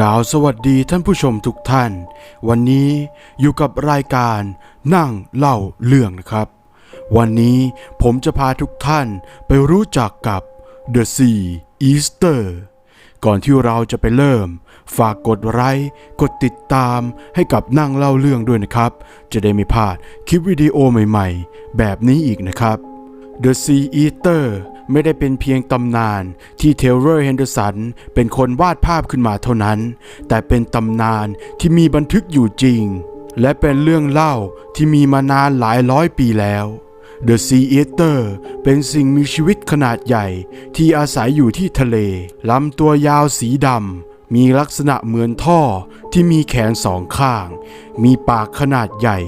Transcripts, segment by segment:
กล่าวสวัสดีท่านผู้ชมทุกท่าน วันนี้อยู่กับรายการนั่งเล่าเรื่องนะครับ วันนี้ผมจะพาทุกท่านไปรู้จักกับ The Sea Easter ก่อนที่เราจะไปเริ่ม ฝากกดไลค์กดติดตามให้กับนั่งเล่าเรื่องด้วยนะครับ จะได้ไม่พลาดคลิปวิดีโอใหม่ๆ แบบนี้อีกนะครับ The Sea Eater ไม่ได้เป็นเพียงตำนานที่เทเลอร์เฮนเดอร์สันเป็นคนวาดภาพขึ้นมาเท่านั้น แต่เป็นตำนานที่มีบันทึกอยู่จริง และเป็นเรื่องเล่าที่มีมานานหลายร้อยปีแล้ว The Sea Eater เป็นสิ่งมีชีวิตขนาดใหญ่ที่อาศัยอยู่ที่ทะเลลำตัวยาวสีดำ มีลักษณะเหมือนท่อที่มีแขนสองข้าง มีปากขนาดใหญ่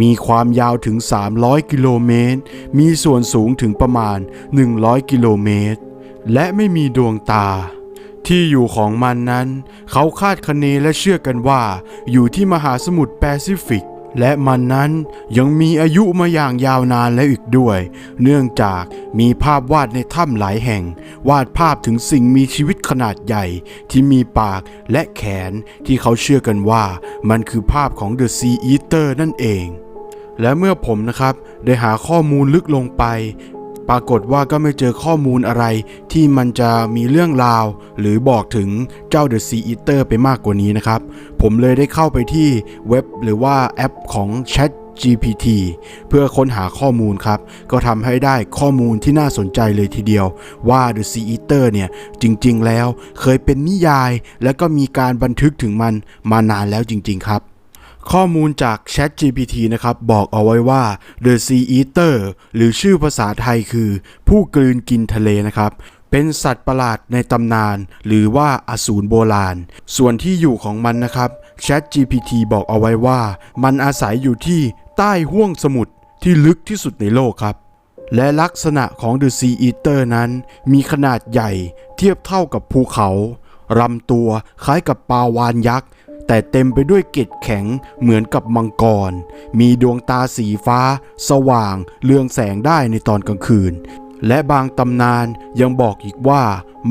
มีความยาวถึง 300 กิโลเมตร มีส่วนสูงถึงประมาณ 100 กิโลเมตร และไม่มีดวงตา ที่อยู่ของมันนั้น เขาคาดคะเนและเชื่อกันว่า อยู่ที่มหาสมุทรแปซิฟิก และมันนั้นยังมีอายุมาอย่างยาวนานแล้วอีกด้วย เนื่องจากมีภาพวาดในถ้ำหลายแห่ง วาดภาพถึงสิ่งมีชีวิตขนาดใหญ่ ที่มีปากและแขนที่เขาเชื่อกันว่ามันคือภาพของเดอะซีอีเตอร์นั่นเองและเมื่อผมนะครับได้หาข้อมูลลึกลงไป ปรากฏว่าก็ไม่เจอข้อมูลอะไรที่มันจะมีเรื่องราว หรือบอกถึงเจ้า The Sea Eater ไปมากกว่านี้นะครับ ผมเลยได้เข้าไปที่เว็บหรือว่าแอปของ Chat GPT เพื่อค้นหาข้อมูลครับ ก็ทำให้ได้ข้อมูลที่น่าสนใจเลยทีเดียว ว่า The Sea Eater เนี่ยจริง ๆ แล้วเคยเป็นนิยาย และก็มีการบันทึกถึงมันมานานแล้วจริง ๆ ครับ ข้อมูลจาก Chat GPT นะครับ บอกเอาไว้ว่า The Sea Eater หรือชื่อภาษาไทยคือ ผู้กลืนกินทะเลนะครับ เป็นสัตว์ประหลาดในตำนาน หรือว่าอสูรโบราณ ส่วนที่อยู่ของมันนะครับ Chat GPT บอกเอาไว้ว่า มันอาศัยอยู่ที่ใต้ห้วงสมุทรที่ลึกที่สุดในโลกครับ และลักษณะของ The Sea Eater นั้น มีขนาดใหญ่เทียบเท่ากับภูเขาลำตัวคล้ายกับปลาวานยักษ์ แต่เต็มไปด้วยเกล็ดแข็งเหมือนกับมังกร มีดวงตาสีฟ้า สว่าง เรืองแสงได้ในตอนกลางคืน และบางตำนานยังบอกอีกว่า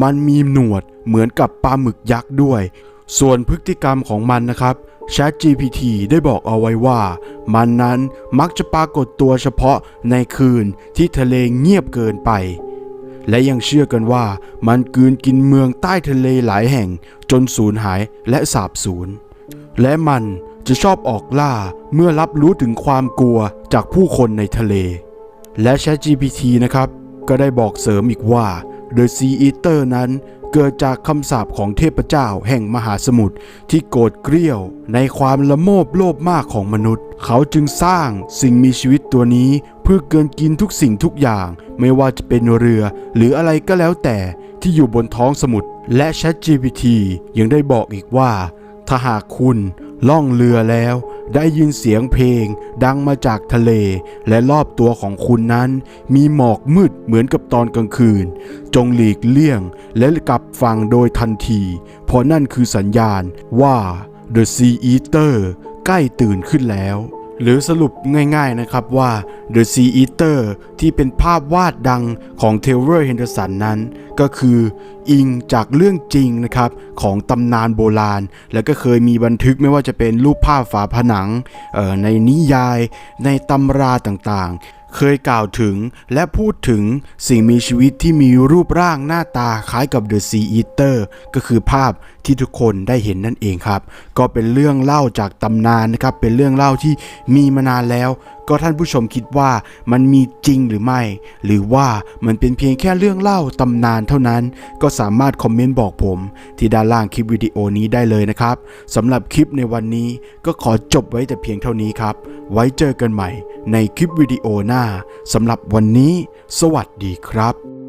มันมีหนวดเหมือนกับปลาหมึกยักษ์ด้วย ส่วนพฤติกรรมของมันนะครับ ChatGPT ได้บอกเอาไว้ว่า มันนั้นมักจะปรากฏตัวเฉพาะในคืนที่ทะเลเงียบเกินไป และยังเชื่อกันว่า มันกืนกินเมืองใต้ทะเลหลายแห่งจนสูญหายและสาบสูญ และมันจะชอบออกล่าเมื่อรับรู้ถึงความกลัวจากผู้คนในทะเล และ ChatGPT นะครับ ก็ได้บอกเสริมอีกว่า The Sea Eater นั้นเกิดจากคำสาปของเทพเจ้าแห่งมหาสมุทรที่โกรธเกรี้ยวในความละโมบโลภมากของมนุษย์ เขาจึงสร้างสิ่งมีชีวิตตัวนี้ เพื่อเกินกินทุกสิ่งทุกอย่าง ไม่ว่าจะเป็นเรือ หรืออะไรก็แล้วแต่ที่อยู่บนท้องสมุทรและ ChatGPT ยังได้บอกอีกว่า ถ้าหากคุณล่องเรือแล้ว ได้ยินเสียงเพลง ดังมาจากทะเล และรอบตัวของคุณนั้น มีหมอกมืดเหมือนกับตอนกลางคืน จงหลีกเลี่ยงและกลับฝั่งโดยทันที เพราะนั่นคือสัญญาณว่า The Sea Eater ใกล้ตื่นขึ้นแล้ว หรือสรุปง่ายๆนะครับว่า The Sea Eater ที่เป็นภาพวาดดังของเทเลอร์เฮนเดอร์สันนั้น ก็คืออิงจากเรื่องจริงนะครับของตำนานโบราณ แล้วก็เคยมีบันทึกไม่ว่าจะเป็นรูปภาพฝาผนังออในนิยาย ในตำราต่างๆ เคยกล่าวถึงและพูดถึงสิ่งมีชีวิตที่มีรูปร่างหน้าตาคล้ายกับ The Sea Eater ก็คือภาพ ที่ทุกคนได้เห็นนั่นเองครับ ก็เป็นเรื่องเล่าจากตำนานนะครับ เป็นเรื่องเล่าที่มีมานานแล้ว ก็ท่านผู้ชมคิดว่ามันมีจริงหรือไม่ หรือว่ามันเป็นเพียงแค่เรื่องเล่าตำนานเท่านั้น ก็สามารถคอมเมนต์บอกผม ที่ด้านล่างคลิปวิดีโอนี้ได้เลยนะครับสำหรับคลิปในวันนี้ก็ขอจบไว้แต่เพียงเท่านี้ครับ ไว้เจอกันใหม่ในคลิปวิดีโอหน้าสำหรับวันนี้ สวัสดีครับ